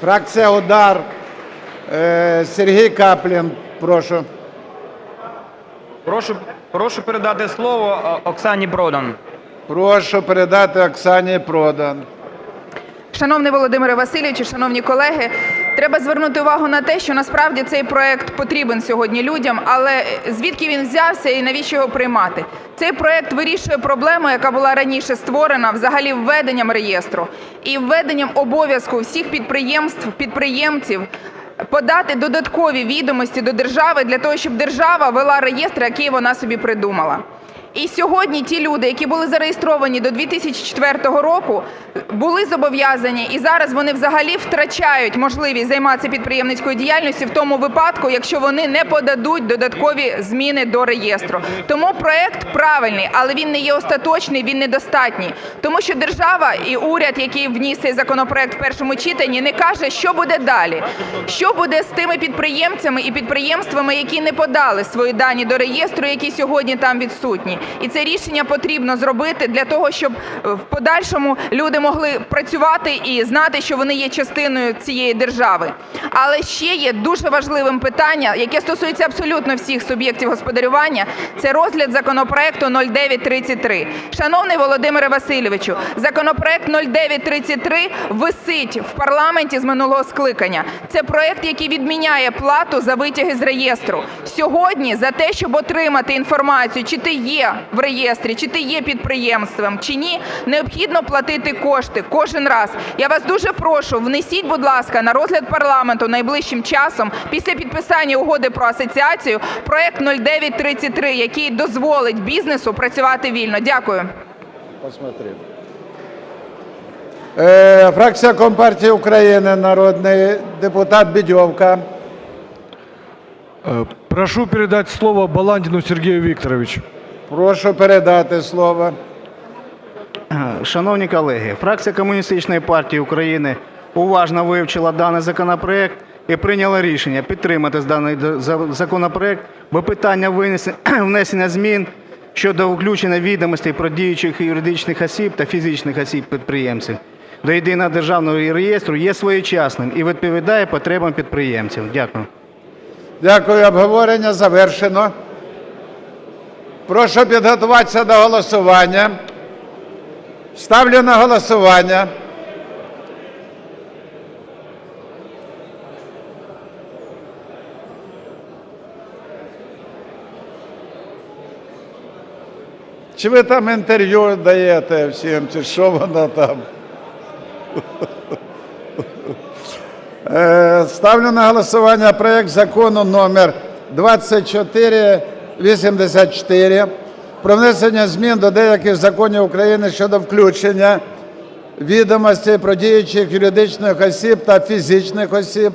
Фракція Удар. Е, Сергій Каплін, прошу. Прошу, прошу передати слово е, Оксані Продан. Прошу передати Оксані Продан. Шановний Володимире Васильовичу, шановні колеги, треба звернути увагу на те, що насправді цей проект потрібен сьогодні людям, але звідки він взявся і навіщо його приймати? Цей проект вирішує проблему, яка була раніше створена взагалі введенням реєстру і введенням обов'язку всіх підприємств, підприємців подати додаткові відомості до держави для того, щоб держава вела реєстр, який вона собі придумала. І сьогодні ті люди, які були зареєстровані до 2004 року, були зобов'язані, і зараз вони взагалі втрачають можливість займатися підприємницькою діяльністю в тому випадку, якщо вони не подадуть додаткові зміни до реєстру. Тому проект правильний, але він не є остаточний, він недостатній. Тому що держава і уряд, який вніс цей законопроект в першому читанні, не каже, що буде далі. Що буде з тими підприємцями і підприємствами, які не подали свої дані до реєстру, які сьогодні там відсутні. І це рішення потрібно зробити для того, щоб е, в подальшому люди могли працювати і знати, що вони є частиною цієї держави. Але ще є дуже важливим питання, яке стосується абсолютно всіх суб'єктів господарювання, це розгляд законопроекту 0933. Шановний Володимире Васильовичу, законопроект 0933 висить в парламенті з минулого скликання. Це проект, який відміняє плату за витяги з реєстру. Сьогодні за те, щоб отримати інформацію, чи ти є в реєстрі, чи ти є підприємством, чи ні, необхідно платити кошти кожен раз. Я вас дуже прошу, внесіть, будь ласка, на розгляд парламенту найближчим часом після підписання угоди про асоціацію проект 0933, який дозволить бізнесу працювати вільно. Дякую. Е, Фракція Компартії України, народний депутат Бідьовка. Э, Прошу передать слово Баландину Сергею Викторовичу. Прошу передати слово. Шановні колеги, фракція Комуністичної партії України уважно вивчила даний законопроект і прийняла рішення підтримати даний законопроект, бо питання внесення змін щодо включення відомостей про діючих юридичних осіб та фізичних осіб підприємців до єдиного державного реєстру є своєчасним і відповідає потребам підприємців. Дякую. Дякую. Обговорення завершено. Прошу підготуватися до голосування. Ставлю на голосування. Чи ви там інтерв'ю даєте всім, чи що воно там? Е, Ставлю на голосування проект закону номер 2484 про внесення змін до деяких законів України щодо включення відомостей про діючих юридичних осіб та фізичних осіб